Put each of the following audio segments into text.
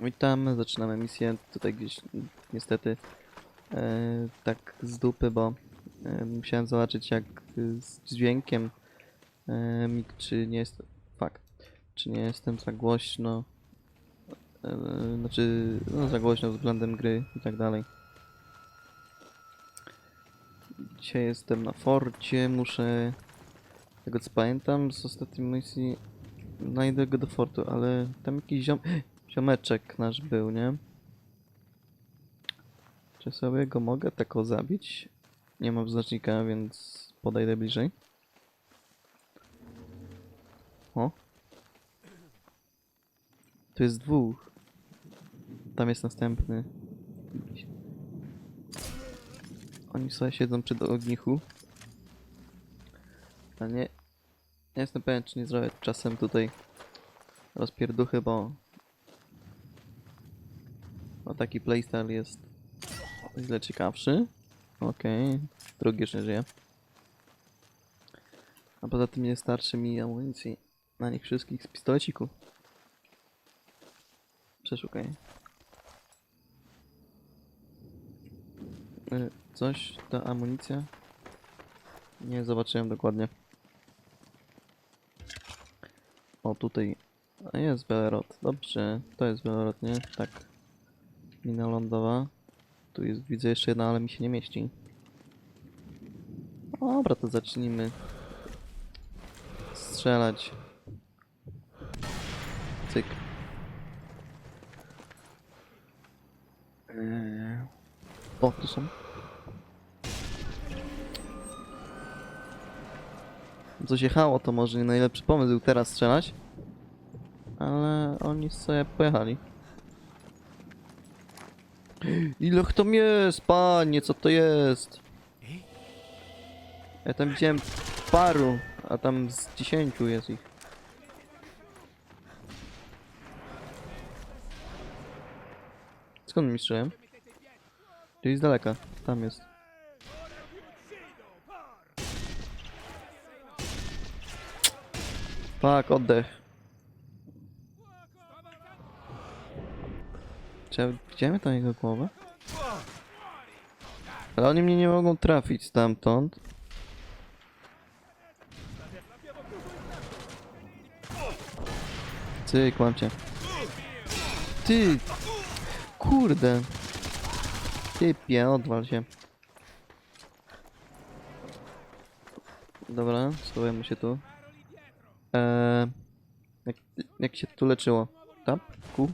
Witam, zaczynamy misję. Tutaj gdzieś niestety e, tak z dupy, bo e, musiałem zobaczyć jak z dźwiękiem e, czy nie jest. Fakt. Czy nie jestem za głośno. E, znaczy, no za głośno względem gry i tak dalej. Dzisiaj jestem na forcie, muszę. Tego co pamiętam z ostatniej misji. Znajdę go do fortu, ale tam jakiś ziom. Ziomeczek nasz był, nie? Czy sobie go mogę tako zabić? Nie mam znacznika, więc podejdę bliżej. O. Tu jest dwóch. Tam jest następny. Oni sobie siedzą przy ognichu. A nie... Nie jestem pewien, czy nie zrobię czasem tutaj rozpierduchy, bo no taki playstyle jest źle ciekawszy. Okej, drugi już nie żyje. A poza tym nie starczy mi amunicji na nich wszystkich z pistoleciku. Przeszukaj. Y, Coś, ta amunicja? Nie zobaczyłem dokładnie. O, tutaj a jest Belerot. Dobrze, to jest Belerot, nie? Tak. Mina lądowa. Tu jest, widzę jeszcze jedna, ale mi się nie mieści. Dobra, to zacznijmy strzelać. Cyk. O, tu są. Coś jechało, to może nie najlepszy pomysł był teraz strzelać. Ale oni sobie pojechali. Ile ich tam jest, panie, co to jest? Ja tam widziałem paru, a tam z dziesięciu jest ich. Skąd mi? Czyli z daleka, tam jest. Fuck, oddech. Czy ja widziałem jego głowę? Ale oni mnie nie mogą trafić stamtąd. Cyk, mam cię. Ty! Kurde! Typie, odwal się. Dobra, schowajmy się tu. Eee, jak, jak się tu leczyło? Tap? Ku?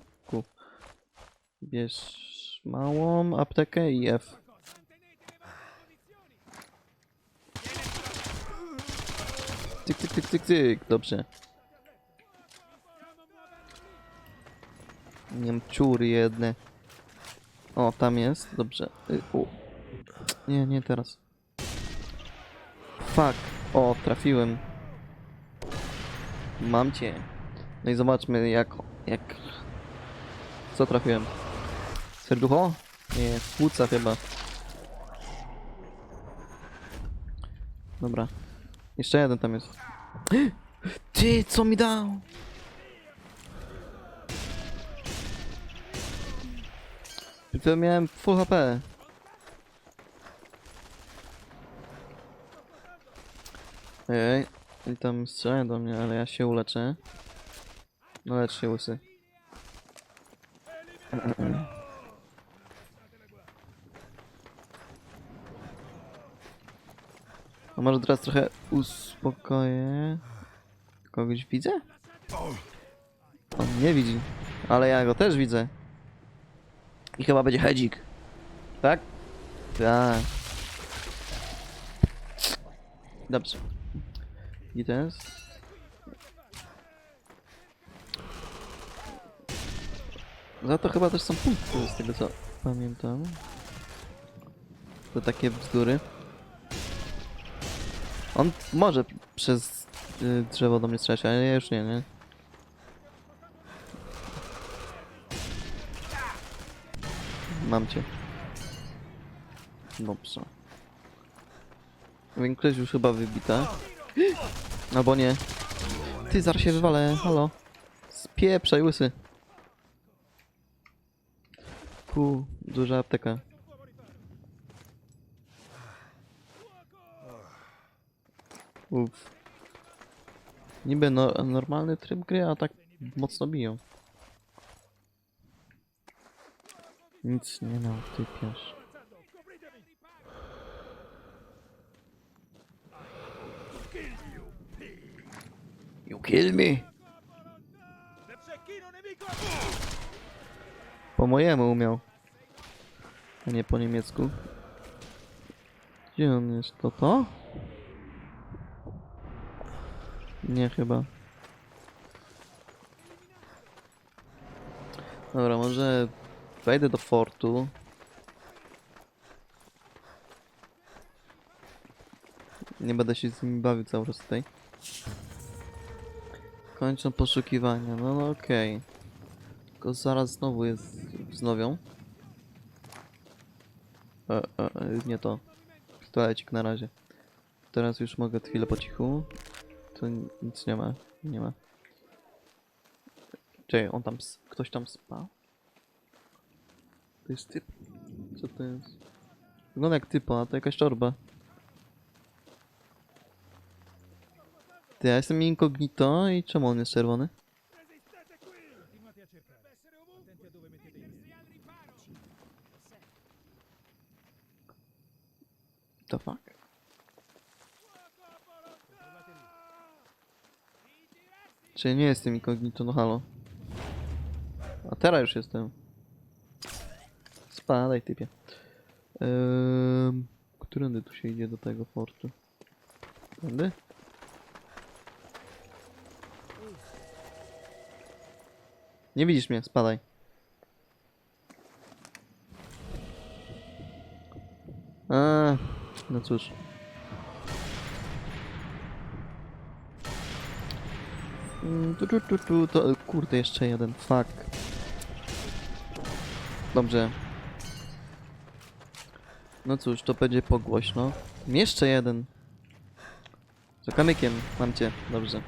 Bierz małą aptekę i F. Tyk, tyk, tyk, tyk, tyk. Dobrze. Niemczury jedne. O, tam jest. Dobrze. Y, u. Nie, nie teraz. Fuck. O, trafiłem. Mam cię. No i zobaczmy jak... jak... Co trafiłem? Serducho? Nie, płuca chyba. Dobra. Jeszcze jeden tam jest. Ty, co mi dał? To miałem full HP. Ej, i tam strzelają do mnie, ale ja się uleczę. No lecz się łysy. A może teraz trochę uspokoję. Kogoś widzę? On nie widzi, ale ja go też widzę. I chyba będzie hedzik. Tak? Tak. Dobrze. I teraz? Za to chyba też są punkty, z tego co pamiętam. To takie bzdury. On może przez y, drzewo do mnie strzelać, ale ja już nie, nie? Mam cię. Dobrze. Większość już chyba wybita. Albo nie. Ty, zaraz się wywalę, halo. Spieprzaj, łysy. Hu, duża apteka. Uff. Niby no, normalny tryb gry, a tak mocno biją. Nic nie nautypiasz. You kill me! Po mojemu umiał. A nie po niemiecku. Gdzie on jest? To to? Nie chyba. Dobra, może wejdę do fortu. Nie będę się z nimi bawił cały czas tutaj. Kończą poszukiwania, no, no okej. Tylko zaraz znowu jest wznowią. E, e, e, nie to. Pistolecik na razie. Teraz już mogę chwilę po cichu. Tu ni- nic nie ma. Nie ma. Czekaj, on tam... Ktoś tam spał? To jest typ? Co to jest? Wygląda jak typa, a to jakaś torba. Ty, ja jestem incognito i czemu on jest czerwony? The fuck? Czy nie jestem incognito, no halo. A teraz już jestem. Spadaj typie. Ehm, którędy tu się idzie do tego fortu? Tędy? Nie widzisz mnie, spadaj. A, no cóż. Tu, tu, tu, tu, to, kurde, jeszcze jeden, fuck. Dobrze. No cóż, to będzie pogłośno. Jeszcze jeden. Za kamykiem, mam cię, dobrze.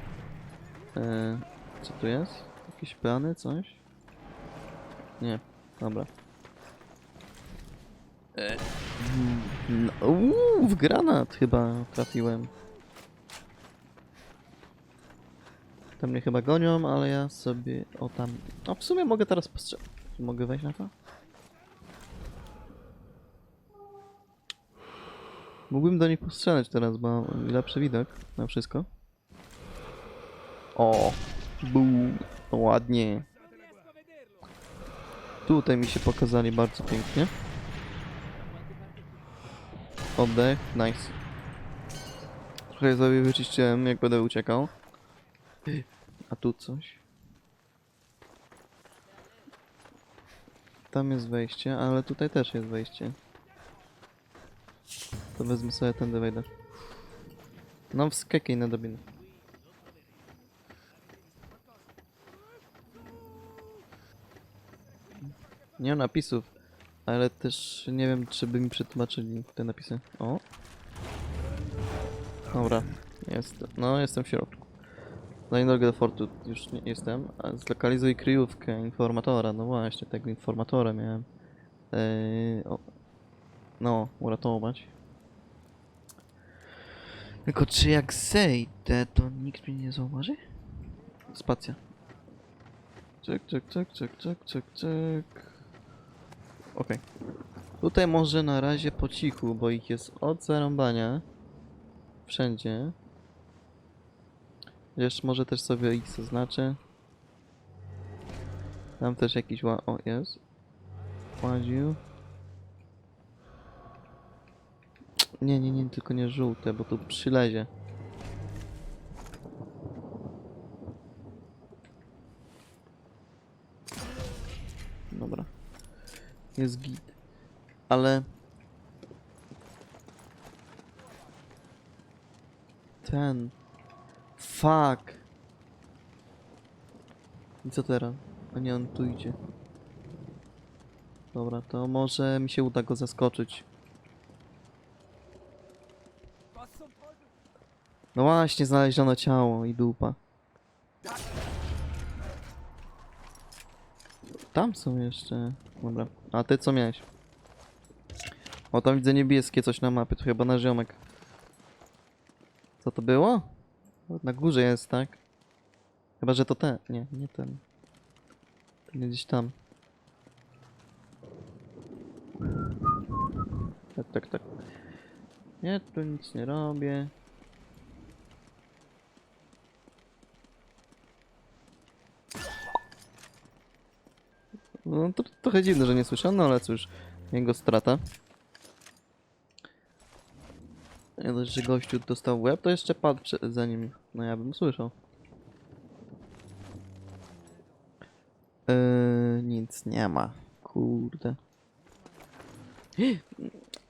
Eee, co tu jest? Jakieś plany, coś? Nie, dobra. Eee, mm, no, uuu, w granat chyba trafiłem. Tam mnie chyba gonią, ale ja sobie... O tam... No w sumie mogę teraz postrzelać. Mogę wejść na to? Mógłbym do nich postrzelać teraz, bo mam lepszy widok na wszystko. O, bu, no ładnie. Tutaj mi się pokazali bardzo pięknie. Oddech, nice. Trochę sobie wyczyściłem, jak będę uciekał. A tu coś. Tam jest wejście, ale tutaj też jest wejście. To wezmę sobie tędy wejdę. No wskakuj na drabinę. Nie mam napisów, ale też nie wiem, czy by mi przetłumaczyli te napisy. O. Dobra, jest. No, jestem w środku. Na drogę do fortu już nie jestem. A zlokalizuj kryjówkę informatora. No właśnie, tego informatora miałem. Eee, o, no, uratować. Tylko czy jak zejdę, to nikt mnie nie zauważy? Spacja. Czek, czek, czek, czek, czek, czek, czek. Okej. Tutaj może na razie po cichu, bo ich jest od zarąbania. Wszędzie. Jeszcze może też sobie ich zaznaczę. Tam też jakiś ła... O, jest. Łaził. Nie, nie, nie, tylko nie żółte, bo tu przylezie. Dobra. Jest git. Ale... Ten... Fuck! I co teraz? A nie, on tu idzie. Dobra, to może mi się uda go zaskoczyć. No właśnie, znaleziono ciało i dupa. tam są jeszcze. Dobra. A ty co miałeś? O, tam widzę niebieskie coś na mapie, to chyba na ziomek. Co to było? Na górze jest, tak? Chyba, że to ten. Nie, nie ten. Ten gdzieś tam. Tak, tak, tak. Ja tu nic nie robię. No to trochę dziwne, że nie słyszano, ale cóż, jego strata. Nie dość, że gościu dostał łeb, to jeszcze padł za nim. No ja bym słyszał. Yy, nic nie ma. Kurde.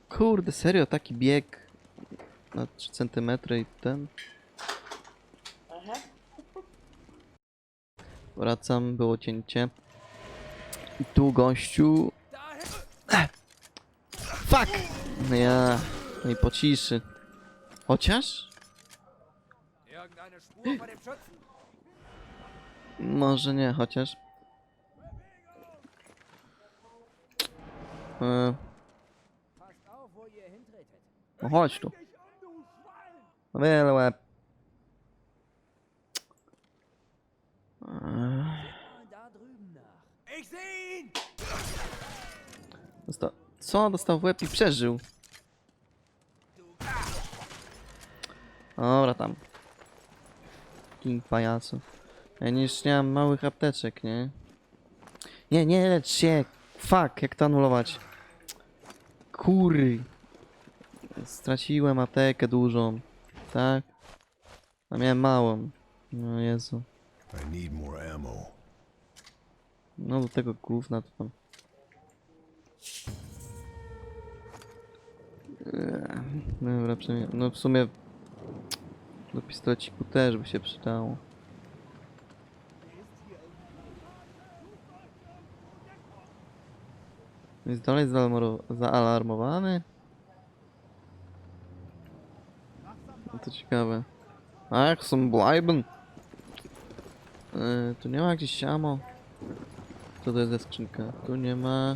Kurde, serio, taki bieg na 3 cm i ten. Wracam, było cięcie. I tu gościu. Ech. Fuck! No ja. No i po ciszy. Chociaż? Może nie, chociaż. E, no chodź tu. Wiele. E! Dosta co? Dostał w łeb i przeżył. Dobra tam. King pajacu. Ja nie, już nie mam małych apteczek, nie? Nie, nie lecz się! Fuck, jak to anulować? Kury! Straciłem aptekę dużą. Tak? A miałem małą. No Jezu. I need more ammo. No do tego gówna to tam. Eee, Dobra, przynajmniej. No w sumie do pistoleciku też by się przydało. Jest dalej zaalarmo- zaalarmowany? No to ciekawe. Ach, są bleiben. Eee, tu nie ma gdzieś siamo. Co to jest za skrzynka? Tu nie ma.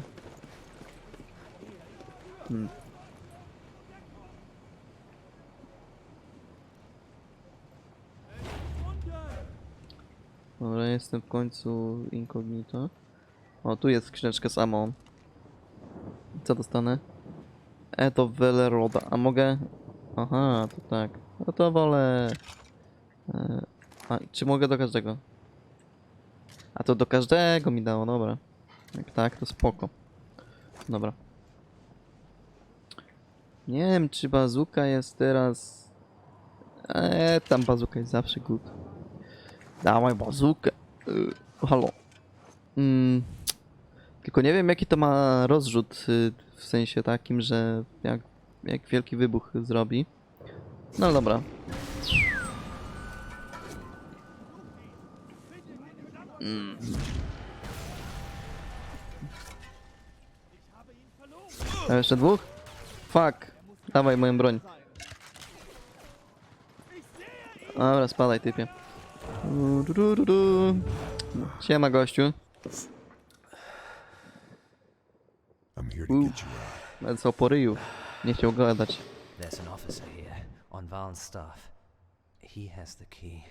Hmm. Dobra, jestem w końcu incognito. O, tu jest skrzyneczka ammo. Co dostanę? E, to Veleroda. A mogę? Aha, to tak. No to wolę... E, a, czy mogę do każdego? A to do każdego mi dało, dobra. Jak tak, to spoko. Dobra. Nie wiem, czy bazuka jest teraz... Eee, tam bazuka jest zawsze good. Dawaj bazukę. Yy, halo. Mm, tylko nie wiem, jaki to ma rozrzut, y, w sensie takim, że jak, jak wielki wybuch zrobi. No dobra. A jeszcze dwóch? Fuck. Dawaj moją broń. Dobra, spadaj typie. Siema gościu. I'm here to Ooh. get you out. Lecą po ryju. Nie chciał gadać. There's an officer here on Val's staff. He has the key.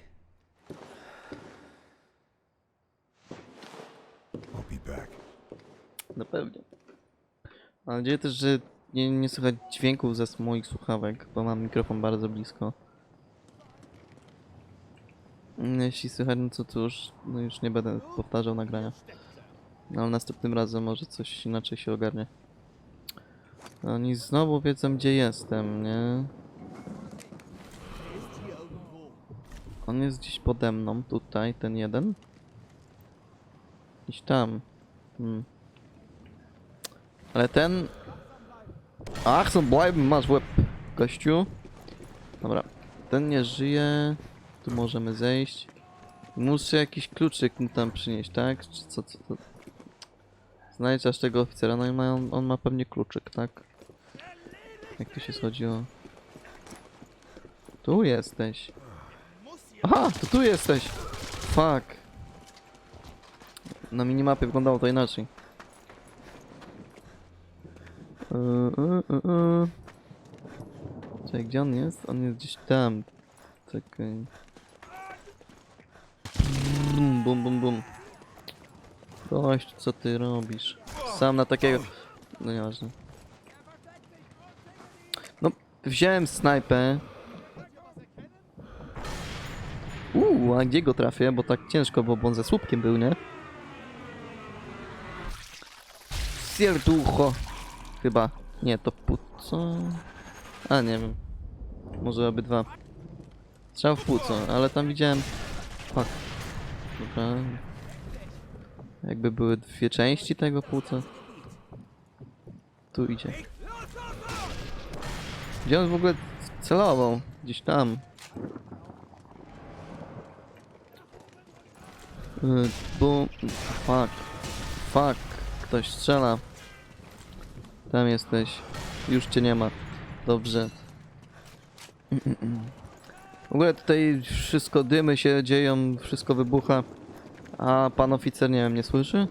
I'll be back. No pewnie. Mam nadzieję też, że nie, nie słychać dźwięków ze moich słuchawek, bo mam mikrofon bardzo blisko. Mm, Jeśli słychać, no to cóż, no już nie będę powtarzał nagrania. No ale następnym razem może coś inaczej się ogarnie. Oni znowu wiedzą gdzie jestem, nie? On jest gdzieś pode mną, tutaj, ten jeden. Gdzieś tam. Hmm. Ale ten... Ach, są bleiben, masz łeb, gościu. Dobra, ten nie żyje. Tu możemy zejść. Muszę jakiś kluczyk mu tam przynieść, tak? Czy co, co, co? Znajdź aż tego oficera, no i ma, on, on ma pewnie kluczyk, tak? Jak to się schodziło? Tu jesteś. Aha, to tu jesteś! Fuck. na minimapie wyglądało to inaczej. Yy, yy, yy. Czekaj, gdzie on jest? On jest gdzieś tam. Czekaj. Bum, bum, bum, bum. Gość, co ty robisz? Sam na takiego... No nieważne. No, wziąłem snajpę. Uuu, a gdzie go trafię? Bo tak ciężko, bo on ze słupkiem był, nie? Serducho. Chyba. Nie, to płuco. A, nie wiem. Może obydwa. Strzał w płuco, ale tam widziałem... Fuck. Dobra. Jakby były dwie części tego płuca. Tu idzie. Gdzie on w ogóle celował? Gdzieś tam. Y, Bu... Fuck. Fuck. Ktoś strzela. Tam jesteś. Już cię nie ma. Dobrze. W ogóle tutaj wszystko, dymy się dzieją, wszystko wybucha. A pan oficer, nie wiem, nie słyszy?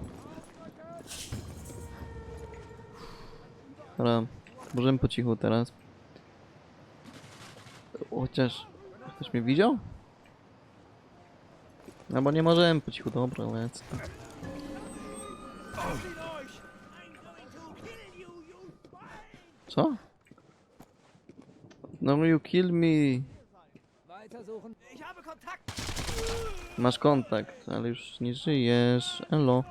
Dobra, możemy po cichu teraz. Chociaż... Ktoś mnie widział? No bo nie możemy po cichu, dobra, lecę. Co? No you kill me. Weitersuchen. Ich habe Kontakt. Masz kontakt, ale już nie żyjesz. Elo.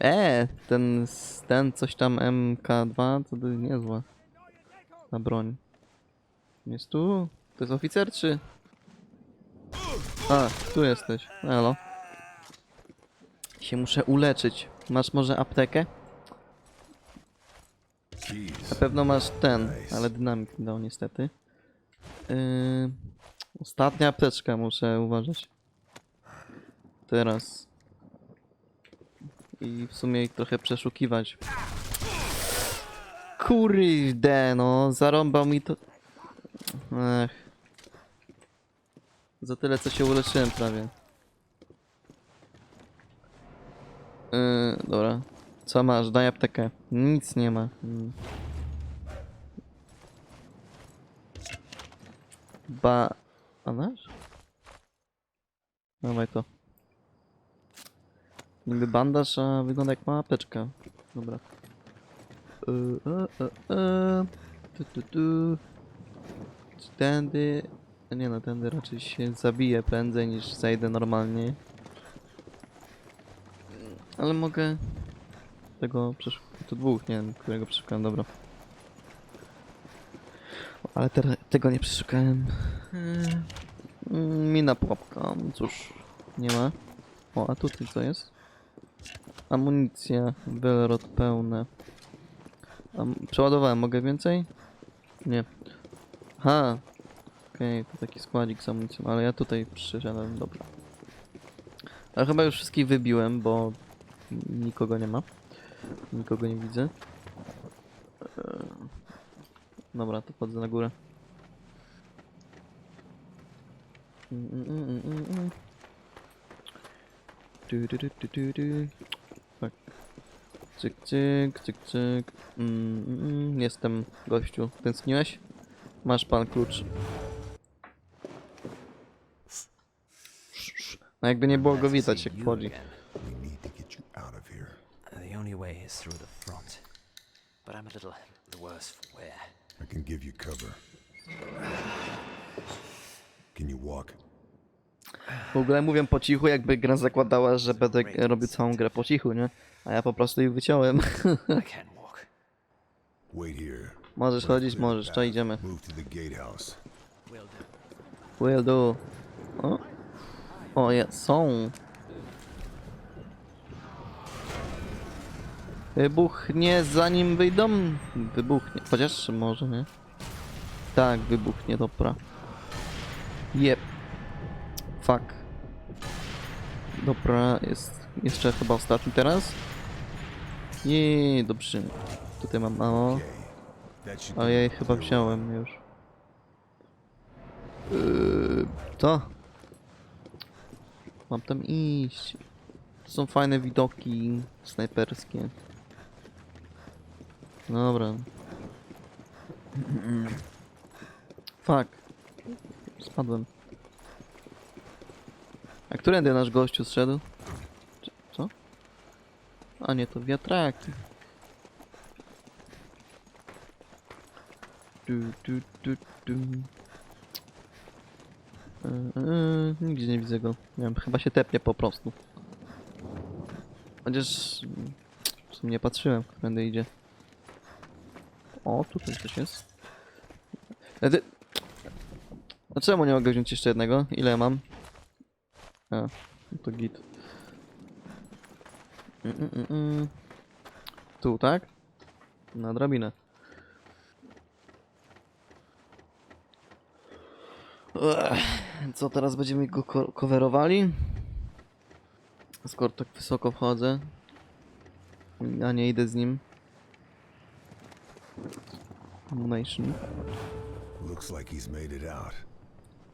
E, ten, ten coś tam MK2 to by niezła. Na broń. Jest tu? To jest oficer czy? A, tu jesteś. Elo. Się muszę uleczyć. Masz może aptekę? Na pewno masz ten, ale dynamik mi dał niestety. Yy, ostatnia apteczka, muszę uważać. Teraz. I w sumie ich trochę przeszukiwać. Kurde, no, zarąbał mi to. Ech. Za tyle, co się uleczyłem prawie. Yy, dobra. Co masz? Daj aptekę. Nic nie ma. Mm. Ba... Bandaż? Dawaj to. Niby bandaż, a wygląda jak mała apteczka. Dobra. E, e, e, e. Tu, tu, tu. Tędy... Nie no, tędy raczej się zabije prędzej niż zajdę normalnie. Ale mogę... Tego przeszukać. To dwóch, nie wiem, którego przeszukałem, dobra. Ale teraz tego nie przeszukałem. Eee, mm, Mina pułapka, cóż, nie ma. O, a tutaj co jest? Amunicja, Belrod pełne. Am przeładowałem, mogę więcej? Nie. Ha! Okej, to taki składzik z amunicją, ale ja tutaj przyszedłem, dobra. Ale chyba już wszystkich wybiłem, bo nikogo nie ma. Nikogo nie widzę. Dobra, to chodzę na górę. Mm, mm, mm, mm, mm. Du, du, du, du, du, du. Tak. Cyk, cyk, cyk, cyk. Mm, mm, mm. Jestem, gościu. Tęskniłeś? Masz pan klucz. No jakby nie było go widać jak wchodzi. The only way is through the front. But I'm a little the worse for wear. I can give you cover. Can you walk? W ogóle mówią po cichu, jakby gra zakładała, że będę robił całą grę po cichu, nie? A ja po prostu ich wyciąłem. I can't walk. Wait here. możesz chodzić, możesz, to idziemy. Move to the gatehouse. Will do. O, o jest, są. Wybuchnie zanim wyjdą? Wybuchnie, chociaż może nie. Tak, wybuchnie, dobra. Jep. Fuck. Dobra, jest jeszcze chyba ostatni teraz. Nie, dobrze. Tutaj mam mało. Okay. That should give Ojej, you a chyba wziąłem już. Yy, to? Mam tam iść. To są fajne widoki snajperskie. Dobra. Fuck. Spadłem. A którędy nasz gościu zszedł? Co? A nie, to wiatraki. Du, du, du, du. Eee, nigdzie nie widzę go. Nie wiem, chyba się tepnie po prostu. Chociaż... W sumie nie patrzyłem, którędy idzie. O, tutaj coś jest. E, ty... A czemu nie mogę wziąć jeszcze jednego? Ile mam? A, to git. Mm, mm, mm, mm. Tu, tak? Na drabinę. Ech, Co teraz będziemy go coverowali? Skoro tak wysoko wchodzę. A nie idę z nim. Nation. Looks like he's made it out.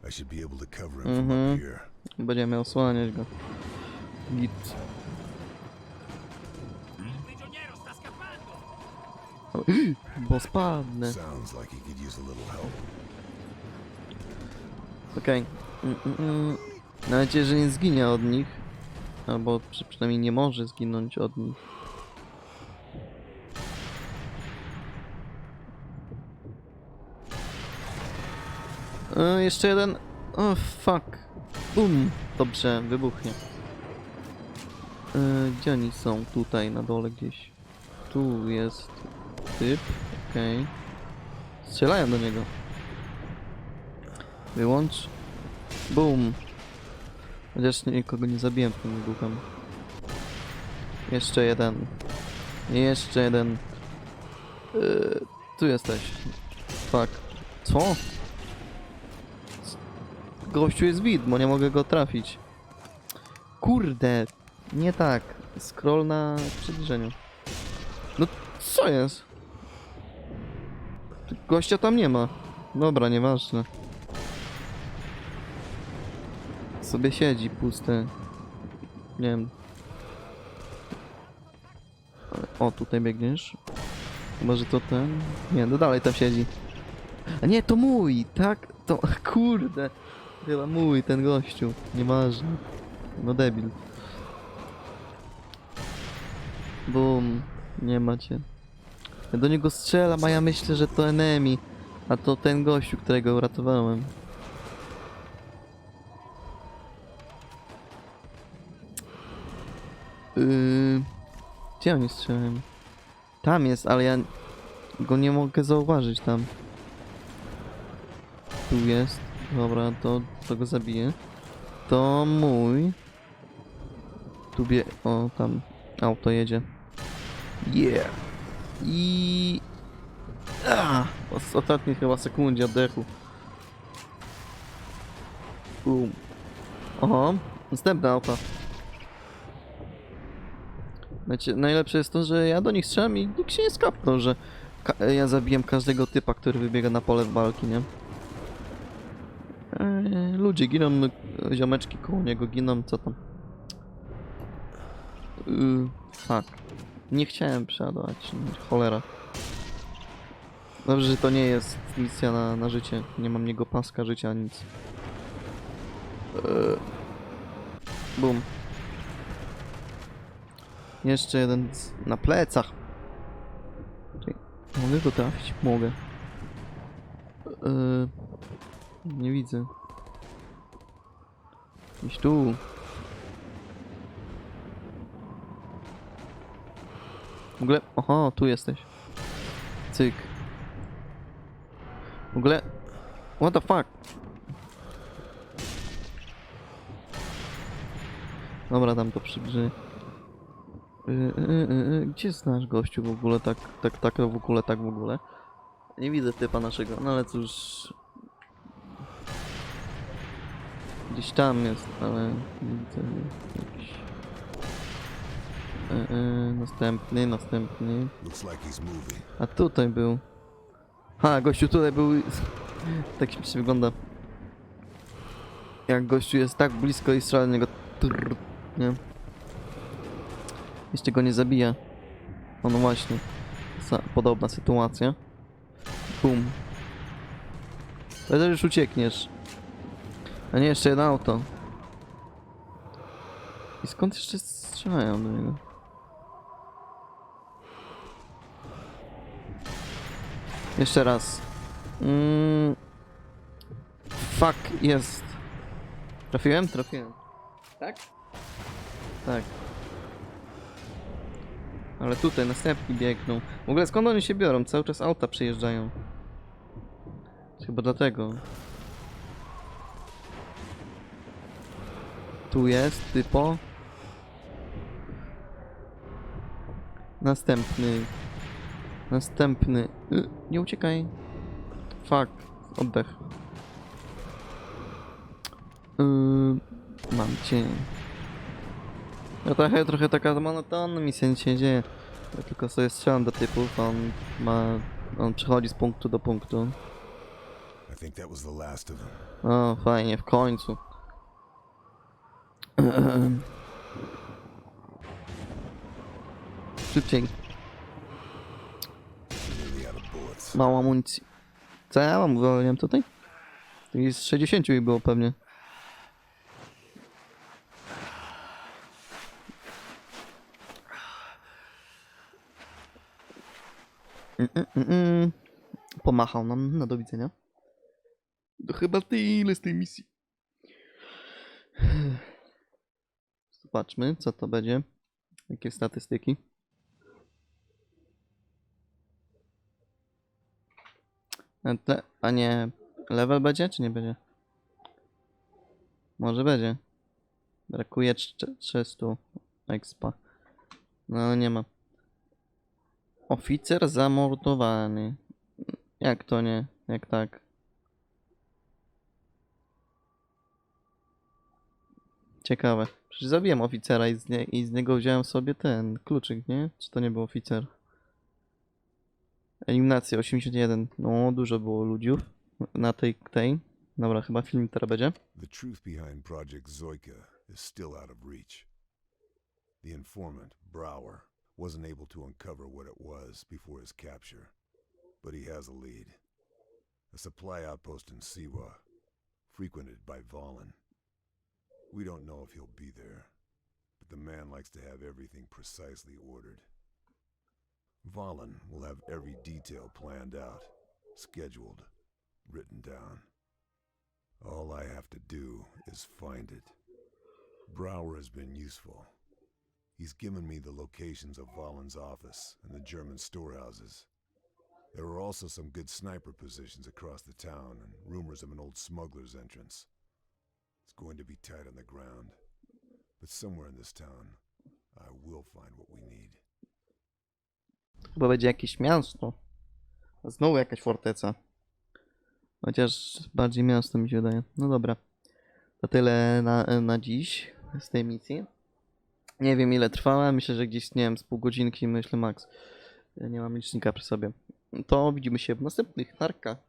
I should be able to cover him from Mhm. up here. Będziemy osłaniać go. Git. Bo spadnę. Sounds like he could use a little help. Okej. Mm, mm, mm. Mam nadzieję, że nie zginie od nich. Albo przy, przynajmniej nie może zginąć od nich. E, jeszcze jeden. O, fuck. Bum. Dobrze, wybuchnie. E, gdzie oni są? Tutaj, na dole gdzieś. Tu jest typ. Okej. Strzelają do niego. Wyłącz. Boom. Chociaż nikogo nie zabiłem tym wybuchem. Jeszcze jeden. Jeszcze jeden. Yy, tu jesteś. Fuck. Co? Gościu jest widmo, nie mogę go trafić. Kurde. Nie tak. Scroll na przybliżeniu. No co jest? Gościa tam nie ma. Dobra, nieważne. sobie siedzi pusty. Nie wiem. O, tutaj biegniesz. Może to ten? Nie, no dalej tam siedzi. A nie, to mój, tak? To, kurde. Chyba mój, ten gościu. Nieważne. No debil. Bum. Nie macie. Ja do niego strzelam, a ja myślę, że to enemy. A to ten gościu, którego uratowałem. Yy, gdzie oni strzelają? Tam jest, ale ja go nie mogę zauważyć tam. Tu jest. Dobra, to, to go zabiję. To mój. Tu bie... O, tam. Auto jedzie. Yeah. I... Ah, w chyba sekundzie oddechu. Boom. Oho, następne auto. Wiecie, najlepsze jest to, że ja do nich strzelam i nikt się nie skapnął, że ja zabiłem każdego typa, który wybiega na pole walki, nie? Ludzie giną, e, ziomeczki koło niego giną, co tam? Yy, fuck. Nie chciałem przeładować, cholera. Dobrze, że to nie jest misja na, na życie. Nie mam niego paska życia, nic. Eee, Bum. Jeszcze jeden na plecach. Czekaj, Mogę go trafić? Mogę. Yy, nie widzę. Gdzieś tu. W ogóle... Oho, tu jesteś. Cyk. W ogóle... What the fuck? Dobra, dam to przybliżenie. Yy, yy, yy, gdzie jest nasz gościu w ogóle? Tak, tak, tak, w ogóle, tak w ogóle. Nie widzę typa naszego, no ale cóż. Gdzieś tam jest, ale nie widzę jakiś. Yy, yy, następny, następny. A tutaj był. Ha, gościu tutaj był. Tak śmiesznie wygląda. Jak gościu jest tak blisko i strzela do niego Trrr, nie? Jeszcze go nie zabija. O no właśnie. Podobna sytuacja. Bum. Ale już uciekniesz. A nie, jeszcze jedno auto. I skąd jeszcze strzelają do niego? Jeszcze raz. Mm. Fuck, jest. Trafiłem? Trafiłem. Tak? Tak. Ale tutaj następni biegną. W ogóle skąd oni się biorą? Cały czas auta przyjeżdżają. Chyba dlatego. Tu jest typo. Następny. Następny. Y, nie uciekaj. Fuck. Oddech. Yy, mam cię. No trochę, trochę taka monotonna misja, nic się nie dzieje. Ja tylko sobie strzelam do typów, on ma... On przechodzi z punktu do punktu. O, fajnie, w końcu. Szybciej, mało amunicji. Co ja mam, uwolniłem tutaj? Tu jest 60 ich było pewnie. Mm, mm, mm, mm. Pomachał nam na do widzenia. To chyba tyle z tej misji. Zobaczmy, co to będzie. Jakie statystyki. A, te, a nie, level będzie, czy nie będzie? Może będzie. Brakuje trz- 300 expa. No nie ma. Oficer zamordowany. Jak to nie? Jak tak? Ciekawe. Zabiłem oficera i z, nie, i z niego wziąłem sobie ten kluczyk, nie? Czy to nie był oficer? Eliminacja 81. No, dużo było ludziów na tej, tej. Dobra, chyba film teraz będzie. The truth behind Project Zoika is still out of reach. The informant, Brower, wasn't able to uncover what it was before his capture. But he has a lead. A supply outpost in Siwa, frequented by Valen. We don't know if he'll be there, but the man likes to have everything precisely ordered. Valen will have every detail planned out, scheduled, written down. All I have to do is find it. Brower has been useful. He's given me the locations of Valen's office and the German storehouses. There are also some good sniper positions across the town and rumors of an old smuggler's entrance. It's going to be tight on the ground. But somewhere in this town, I will find what we need. Chyba będzie jakieś miasto. Znowu jakaś forteca. Chociaż bardziej miasto mi się wydaje. No dobra. To tyle na, na dziś z tej misji. Nie wiem ile trwała. Myślę, że gdzieś, nie wiem, z pół godzinki, myślę max. Nie mam licznika przy sobie. To widzimy się w następnych narkach.